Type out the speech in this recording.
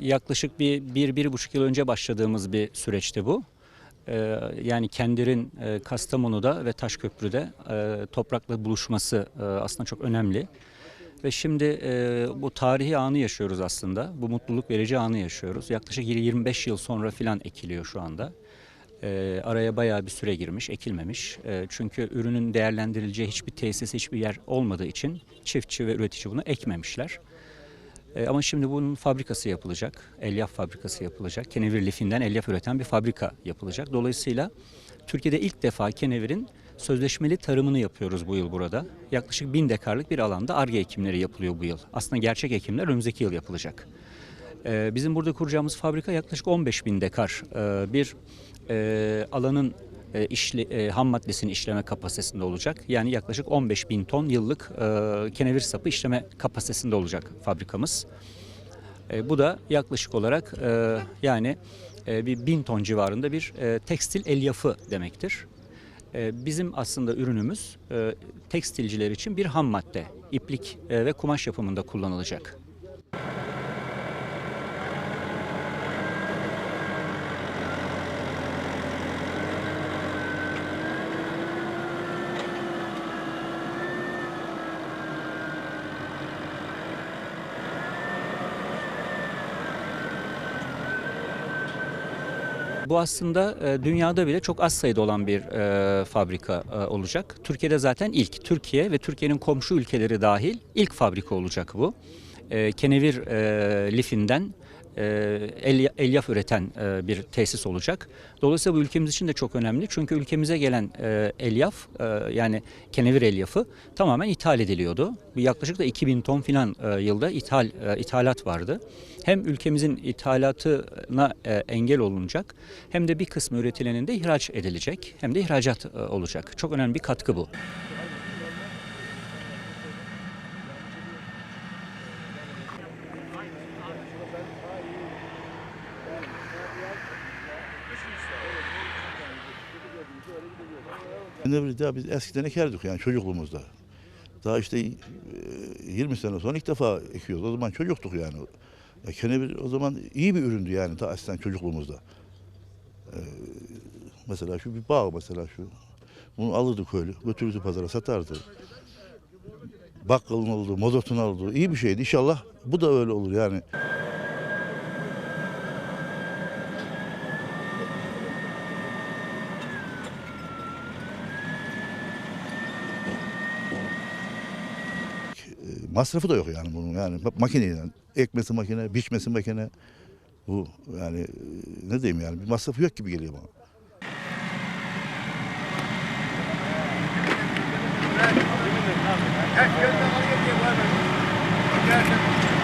yaklaşık bir, bir, bir buçuk yıl önce başladığımız bir süreçti bu. Ee, yani Kendir'in e, Kastamonu'da ve Taşköprü'de e, toprakla buluşması e, aslında çok önemli. Ve şimdi bu tarihi anı yaşıyoruz aslında. Bu mutluluk verici anı yaşıyoruz. Yaklaşık 25 yıl sonra filan ekiliyor şu anda. Araya bayağı bir süre girmiş, ekilmemiş. Çünkü ürünün değerlendirileceği hiçbir tesis, hiçbir yer olmadığı için çiftçi ve üretici bunu ekmemişler. E, ama şimdi bunun fabrikası yapılacak. Elyaf fabrikası yapılacak. Kenevir lifinden elyaf üreten bir fabrika yapılacak. Dolayısıyla Türkiye'de ilk defa kenevirin sözleşmeli tarımını yapıyoruz bu yıl burada. Yaklaşık bin dekarlık bir alanda ARGE ekimleri yapılıyor bu yıl. Aslında gerçek ekimler önümüzdeki yıl yapılacak. E, bizim burada kuracağımız fabrika yaklaşık 15 bin dekar e, bir e, alanın e, işle, e, ham maddesini işleme kapasitesinde olacak. Yani yaklaşık 15 bin ton yıllık kenevir sapı işleme kapasitesinde olacak fabrikamız. Bu da yaklaşık olarak yani bir bin ton civarında bir e, tekstil elyafı demektir. Bizim aslında ürünümüz tekstilciler için bir ham madde, iplik ve kumaş yapımında kullanılacak. Bu aslında e, dünyada bile çok az sayıda olan bir e, fabrika e, olacak. Türkiye'de zaten ilk. Türkiye ve Türkiye'nin komşu ülkeleri dahil ilk fabrika olacak bu. Kenevir lifinden elyaf üreten e, bir tesis olacak. Dolayısıyla bu ülkemiz için de çok önemli. Çünkü ülkemize gelen e, elyaf e, yani kenevir elyafı tamamen ithal ediliyordu. Yaklaşık da 2000 ton filan e, yılda ithal e, ithalat vardı. Hem ülkemizin ithalatına e, engel olunacak hem de bir kısmı üretilenin de ihraç edilecek hem de ihracat e, olacak. Çok önemli bir katkı bu. Ne bileyim, biz eskiden ekerdik yani çocukluğumuzda. Daha işte e, 20 sene sonra ilk defa ekiyoruz. O zaman çocuktuk yani. Ya kenevir o zaman iyi bir üründü yani ta eskiden çocukluğumuzda. Ee, mesela şu bir bağ mesela şu. Bunu alırdı köylü, götürürdü pazara satardı. Bakkalın oldu, mazotun oldu. iyi bir şeydi. İnşallah bu da öyle olur yani. E, masrafı da yok yani bunun yani makineyle ekmesi makine, biçmesi makine bu yani e, ne diyeyim yani bir masrafı yok gibi geliyor bana. Gelsin.